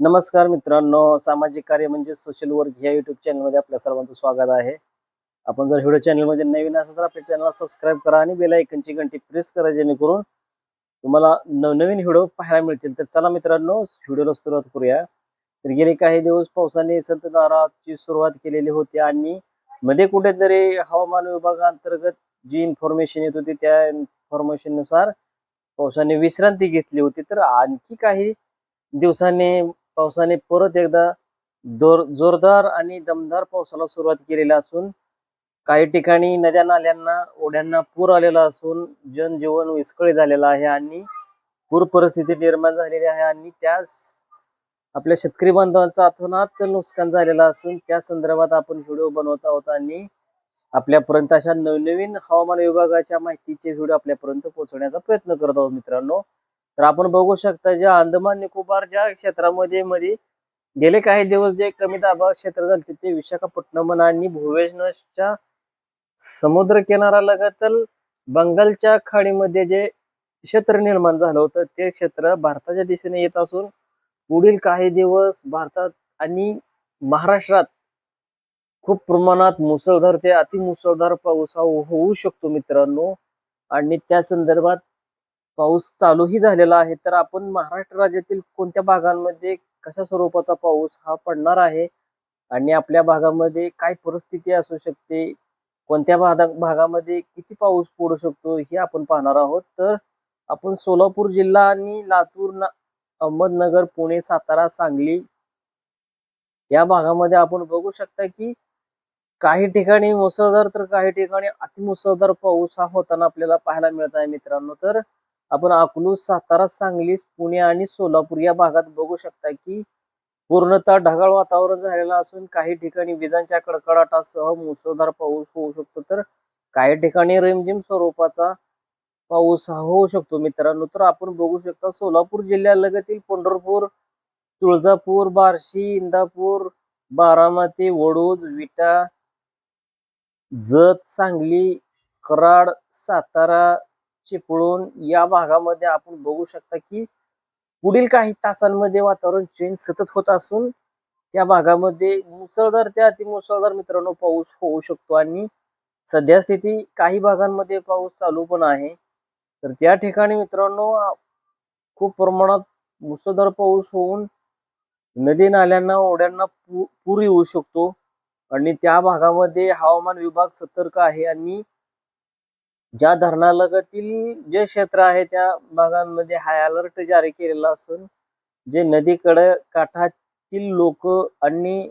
नमस्कार मित्रांनो सामाजिक कार्य म्हणजे सोशल वर्क या युट्यूब चॅनलमध्ये आपल्या सर्वांचं स्वागत आहे. आपण जर व्हिडिओ चॅनलमध्ये नवीन असाल तर आपल्या चॅनलला सबस्क्राईब करा आणि बेल आयकनची घंटी प्रेस करा जेणेकरून तुम्हाला नवनवीन व्हिडिओ पाहायला मिळतील. तर चला मित्रांनो व्हिडिओला सुरुवात करूया. तर गेले काही दिवस पावसाने संतधाराची सुरुवात केलेली होती आणि मध्ये कुठेतरी हवामान विभागाअंतर्गत जी इन्फॉर्मेशन येत होती त्या इन्फॉर्मेशननुसार पावसाने विश्रांती घेतली होती. तर आणखी काही दिवसांनी पावसाने परत एकदा जोर जोरदार आणि दमदार पावसाला सुरुवात केलेली असून काही ठिकाणी नद्या नाल्यांना ओढ्यांना पूर आलेला असून जनजीवन विस्कळीत झालेलं आहे आणि पूर परिस्थिती निर्माण झालेली आहे आणि त्या आपल्या शेतकरी बांधवांचं अथनात नुकसान झालेलं असून त्या संदर्भात आपण व्हिडिओ बनवत आहोत आणि आपल्यापर्यंत अशा नवनवीन हवामान विभागाच्या माहितीचे व्हिडिओ आपल्यापर्यंत पोहोचवण्याचा प्रयत्न करत आहोत मित्रांनो. तर आपण बघू शकता जे अंदमान निकोबार ज्या क्षेत्रामध्ये मध्ये गेले काही दिवस जे कमी दाबा क्षेत्र झाले ते विशाखापट्टणम आणि भुवनेश्वरच्या समुद्र किनारा किनाऱ्यालगत बंगालच्या खाडीमध्ये जे क्षेत्र निर्माण झालं होतं ते क्षेत्र भारताच्या दिशेने येत असून पुढील काही दिवस भारतात आणि महाराष्ट्रात खूप प्रमाणात मुसळधार ते अतिमुसळधार पाऊस होऊ शकतो मित्रांनो. आणि त्या संदर्भात पाऊस चालूही झालेला आहे तर आपण महाराष्ट्र राज्यातील कोणत्या भागांमध्ये कशा स्वरूपाचा पाऊस हा पडणार आहे? आणि आपल्या भागामध्ये काय परिस्थिती असू शकते? कोणत्या भागा भागामध्ये किती पाऊस पडू शकतो हे आपण पाहणार आहोत. तर आपण सोलापूर जिल्हा आणि लातूर अहमदनगर पुणे सातारा सांगली या भागामध्ये आपण बघू शकता की काही ठिकाणी मुसळधार तर काही ठिकाणी अतिमुसळधार पाऊस हा होताना आपल्याला पाहायला मिळत आहे मित्रांनो. तर आपण अकलूज सातारा सांगली पुणे आणि सोलापूर या भागात बघू शकता की पूर्णतः ढगाळ वातावरण झालेलं असून काही ठिकाणी विजांच्या कडकडाटासह मुसळधार पाऊस होऊ शकतो. तर काही ठिकाणी रिमझिम स्वरूपाचा पाऊस हा होऊ शकतो मित्रांनो. तर आपण बघू शकता सोलापूर जिल्ह्यालगतील पंढरपूर तुळजापूर बार्शी इंदापूर बारामती वडूज विटा जत सांगली कराड सातारा चिपळूण या भागामध्ये आपण बघू शकता की पुढील काही तासांमध्ये वातावरण चेंज सतत होत असून त्या भागामध्ये मुसळधार ते अतिमुसळधार मित्रांनो पाऊस होऊ शकतो आणि सध्या स्थिती काही भागांमध्ये पाऊस चालू पण आहे. तर त्या ठिकाणी मित्रांनो खूप प्रमाणात मुसळधार पाऊस होऊन नदी नाल्यांना ओढ्यांना पूर येऊ शकतो आणि त्या भागामध्ये हवामान विभाग सतर्क आहे आणि ज्या धरणालगतील जे क्षेत्र आहे त्या भागांमध्ये हाय अलर्ट जारी केलेला असून जे नदीकडे काठातील लोक आणि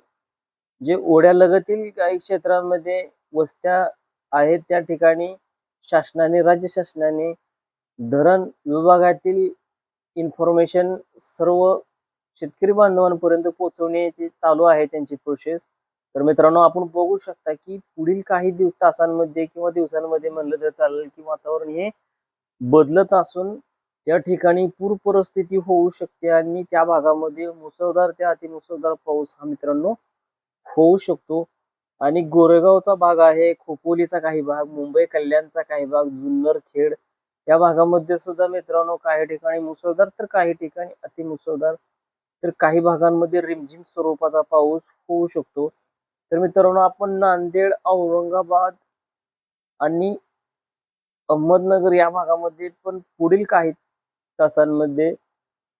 जे ओढ्यालगतील काही क्षेत्रांमध्ये वस्त्या आहेत त्या ठिकाणी शासनाने राज्य शासनाने धरण विभागातील इन्फॉर्मेशन सर्व शेतकरी बांधवांपर्यंत पोहोचवण्याची चालू आहे त्यांची प्रोसेस तर मित्रांनो आपण बघू शकता की पुढील काही दिवस तासांमध्ये किंवा दिवसांमध्ये म्हणलं तर चालेल की वातावरण हे बदलत असून त्या ठिकाणी पूर परिस्थिती होऊ शकते आणि त्या भागामध्ये मुसळधार त्या अतिमुसळधार पाऊस हा मित्रांनो होऊ शकतो. आणि गोरेगावचा भाग आहे खोपोलीचा काही भाग मुंबई कल्याणचा काही भाग जुन्नर खेड या भागामध्ये सुद्धा मित्रांनो काही ठिकाणी मुसळधार तर काही ठिकाणी अतिमुसळधार तर काही भागांमध्ये रिमझिम स्वरूपाचा पाऊस होऊ शकतो. तर मित्रांनो आपण नांदेड औरंगाबाद आणि अहमदनगर या भागामध्ये पण पुढील काही तासांमध्ये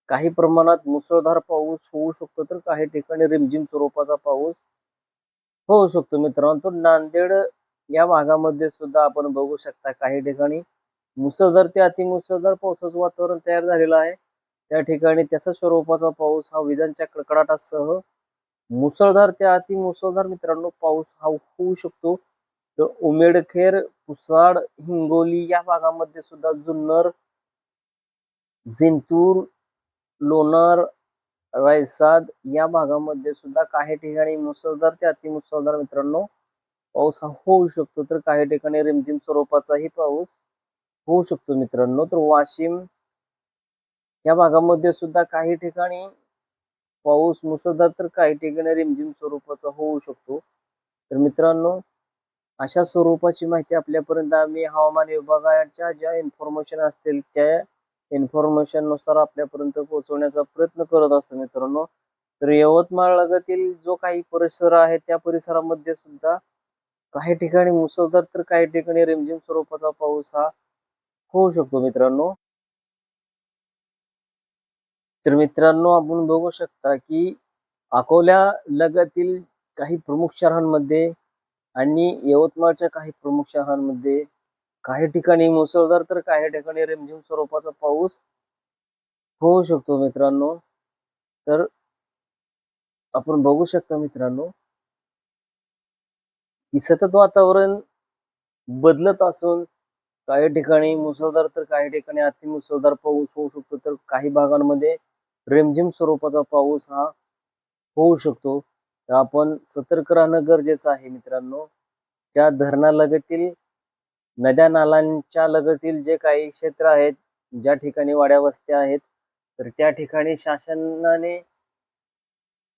काही प्रमाणात मुसळधार पाऊस होऊ शकतो तर काही ठिकाणी रिमझिम स्वरूपाचा पाऊस होऊ शकतो मित्रांनो. तर नांदेड या भागामध्ये सुद्धा आपण बघू शकता काही ठिकाणी मुसळधार ते अतिमुसळधार पावसाचं वातावरण तयार झालेलं आहे. त्या ठिकाणी त्याचा स्वरूपाचा पाऊस हा विजांच्या कडकडाटासह मुसळधार त्या अति मुसळधार मित्रांनो पाऊस हा होऊ शकतो. तर उमेडखेर पुसाड हिंगोली या भागामध्ये सुद्धा जुन्नर जिंतूर लोणार रायसाद या भागामध्ये सुद्धा काही ठिकाणी मुसळधार ते अतिमुसळधार मित्रांनो पाऊस हा होऊ शकतो. तर काही ठिकाणी रिमझिम स्वरूपाचाही पाऊस होऊ शकतो मित्रांनो. तर वाशिम या भागामध्ये सुद्धा काही ठिकाणी पाऊस मुसळधार तर काही ठिकाणी रिमझिम स्वरूपाचा होऊ शकतो. तर मित्रांनो अशा स्वरूपाची माहिती आपल्यापर्यंत आम्ही हवामान विभागाच्या ज्या इन्फॉर्मेशन असतील त्या इन्फॉर्मेशननुसार आपल्यापर्यंत पोहोचवण्याचा प्रयत्न करत असतो मित्रांनो. तर यवतमाळ लगतील जो काही परिसर आहे त्या परिसरामध्ये सुद्धा काही ठिकाणी मुसळधार तर काही ठिकाणी रिमझिम स्वरूपाचा पाऊस हा होऊ शकतो मित्रांनो. तर मित्रांनो आपण बघू शकता की अकोल्या लगतील काही प्रमुख शहरांमध्ये आणि यवतमाळच्या काही प्रमुख शहरांमध्ये काही ठिकाणी मुसळधार तर काही ठिकाणी रिमझिम स्वरूपाचा पाऊस होऊ शकतो मित्रांनो. तर आपण बघू शकता मित्रांनो की सतत वातावरण बदलत असून काही ठिकाणी मुसळधार तर काही ठिकाणी अति मुसळधार पाऊस होऊ शकतो. तर काही भागांमध्ये रिमझिम स्वरूपाचा पाऊस हा होऊ शकतो. तर आपण सतर्क राहणं गरजेचं आहे मित्रांनो त्या धरणालगतील नद्या नालांच्या लगतील जे काही क्षेत्र आहेत ज्या ठिकाणी वाड्या वस्त्या आहेत तर त्या ठिकाणी शासनाने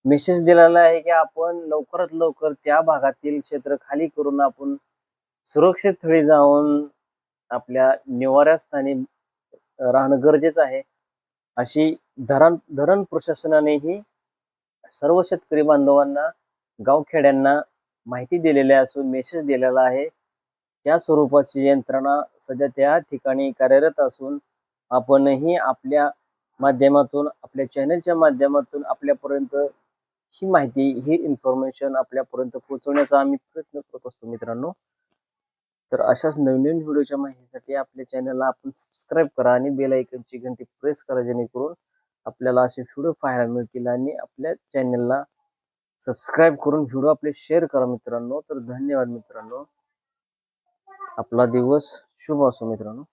मेसेज दिलेला आहे की आपण लवकरात लवकर त्या भागातील क्षेत्र खाली करून आपण सुरक्षित स्थळी जाऊन आपल्या निवाऱ्यास्थानी राहणं गरजेचं आहे. अशी धरण धरण प्रशासनानेही सर्व शेतकरी बांधवांना गावखेड्यांना माहिती दिलेली असून मेसेज दिलेला आहे. त्या स्वरूपाची यंत्रणा सध्या त्या ठिकाणी कार्यरत असून आपणही आपल्या माध्यमातून आपल्या चॅनलच्या माध्यमातून आपल्यापर्यंत ही माहिती ही इन्फॉर्मेशन आपल्यापर्यंत पोहोचवण्याचा आम्ही प्रयत्न करत असतो मित्रांनो. तर अशाच नवीन नवीन व्हिडिओच्या माहितीसाठी आपल्या चॅनलला आपण सबस्क्राईब करा आणि बेल आयकनची घंटी प्रेस करा जेणेकरून आपल्याला असे व्हिडिओ पाहायला मिळतील आणि आपल्या चॅनलला सबस्क्राईब करून व्हिडिओ आपले शेअर करा मित्रांनो. तर धन्यवाद मित्रांनो. आपला दिवस शुभ असो मित्रांनो.